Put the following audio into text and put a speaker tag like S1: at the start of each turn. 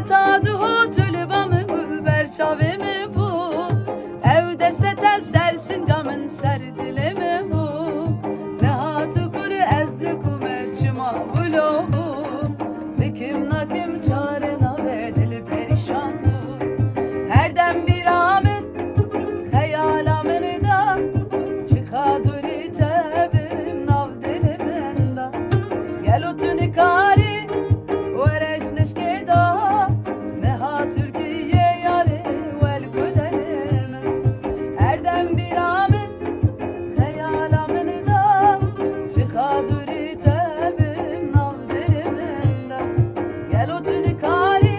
S1: etadı hotel bamı bülber şave mi bu? Ev destete sersin gamın serdile mi bu? Ne rahatı kuru ezli kume çıma bulo bu? Dikim nakim çare na bedeli perişan bu? Herden bir ame Mira.